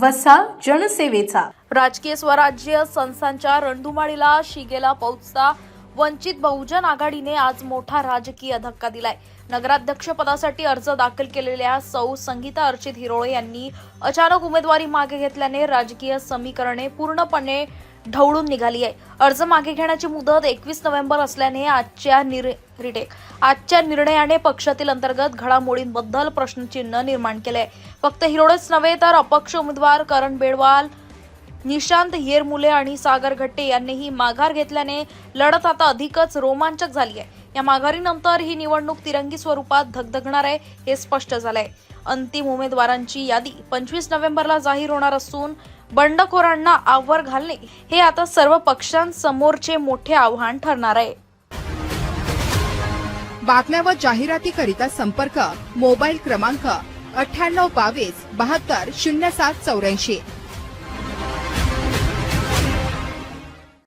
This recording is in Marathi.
वसा जनसेवेचा. राजकीय स्वराज्य संस्थांच्या रणधुमाळीला शिगेला पोहोचता वंचित बहुजन आघाडीने आज मोठा राजकीय धक्का दिलाय. नगराध्यक्ष पदासाठी अर्ज दाखल केलेल्या सौ संगीता अर्चित हिरोळे यांनी अचानक उमेदवारी मागे घेतल्याने राजकीय समीकरणे पूर्णपणे ढवळून निघाली आहे. अर्ज मागे घेण्याची मुदत एकवीस नोव्हेंबर असल्याने आजच्या निर रिटेक आजच्या निर्णयाने पक्षातील अंतर्गत घडामोडींबद्दल प्रश्नचिन्ह निर्माण केले आहे फक्त हिरोडेच नव्हे तर अपक्ष उमेदवार करण बेडवाल निशांत येरमुले आणि सागर घट्टे यांनीही माघार घेतल्याने लढत आता अधिकच रोमांचक झाली आहे. या माघारीनंतर ही निवडणूक तिरंगी स्वरूपात धगधगणार आहे हे स्पष्ट झालंय. अंतिम उमेदवारांची यादी पंचवीस नोव्हेंबरला जाहीर होणार असून बंडखोरांना आवर घालणे हे आता सर्व पक्षांसमोरचे मोठे आव्हान ठरणार आहे. बातम्या व जाहिरातीकरिता संपर्क मोबाईल क्रमांक अठ्ठ्याण्णव बावीस बहात्तर शून्य सात चौऱ्याऐंशी.